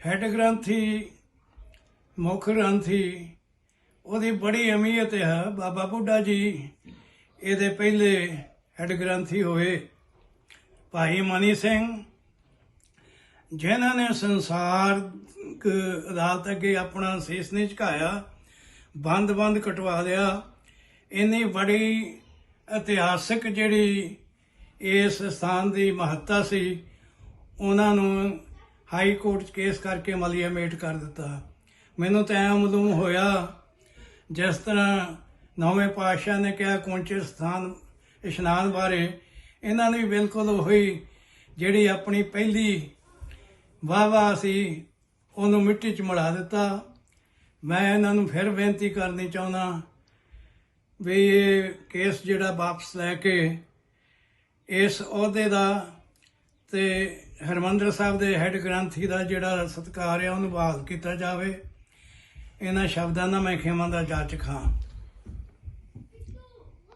Head ਗ੍ਰੰਥੀ, ਮੁੱਖ ਗ੍ਰੰਥੀ, ਉਹਦੀ ਬੜੀ ਅਹਿਮੀਅਤ ਹੈ ਬਾਬਾ ਬੁੱਢਾ ਜੀ। ਇਹਦੇ ਪਹਿਲੇ ਹੈਡ ਗ੍ਰੰਥੀ ਹੋਏ ਭਾਈ ਮਨੀ ਸਿੰਘ, ਜਿਨ੍ਹਾਂ ਨੇ ਸੰਸਾਰ ਅਦਾਲਤ ਅੱਗੇ ਆਪਣਾ ਸੀਸ ਨਹੀਂ ਝੁਕਾਇਆ ਬੰਦ-ਬੰਦ ਕਟਵਾ ਲਿਆ। ਇੰਨੀ ਬੜੀ ਇਤਿਹਾਸਕ ਜਿਹੜੀ ਇਸ ਸਥਾਨ ਦੀ ਮਹੱਤਤਾ ਸੀ, ਉਹਨਾਂ ਨੂੰ ਹਾਈ ਕੋਰਟ 'ਚ ਕੇਸ ਕਰਕੇ ਮਲੀਆਮੇਟ ਕਰ ਦਿੱਤਾ। ਮੈਨੂੰ ਤਾਂ ਐਂ ਮਾਲੂਮ ਹੋਇਆ, ਜਿਸ ਤਰ੍ਹਾਂ ਨੌਵੇਂ ਪਾਤਸ਼ਾਹ ਨੇ ਕਿਹਾ, ਕੌਂਚੇ ਸਥਾਨ, ਇਸ਼ਨਾਨ ਬਾਰੇ, ਇਹਨਾਂ ਨੇ ਵੀ ਬਿਲਕੁਲ ਉਹੀ ਜਿਹੜੀ ਆਪਣੀ ਪਹਿਲੀ ਵਾਹ ਸੀ, ਉਹਨੂੰ ਮਿੱਟੀ 'ਚ ਮਿਲਾ ਦਿੱਤਾ। ਮੈਂ ਇਹਨਾਂ ਨੂੰ ਫਿਰ ਬੇਨਤੀ ਕਰਨੀ ਚਾਹੁੰਦਾ ਵੀ ਇਹ ਕੇਸ ਜਿਹੜਾ ਵਾਪਸ ਲੈ ਕੇ, ਇਸ ਅਹੁਦੇ ਦਾ ਤੇ ਹਰਮੰਦਰ ਸਾਹਿਬ ਦੇ ਹੈੱਡ ਗ੍ਰੰਥੀ ਦਾ ਜਿਹੜਾ ਸਤਿਕਾਰ ਹੈ ਉਹਨੂੰ ਬਹਾਲ ਕੀਤਾ ਜਾਵੇ। ਇਹਨਾਂ ਸ਼ਬਦਾਂ ਦਾ ਮੈਂ ਖਿਮਾ ਦਾ ਜਾਚਕ ਹਾਂ।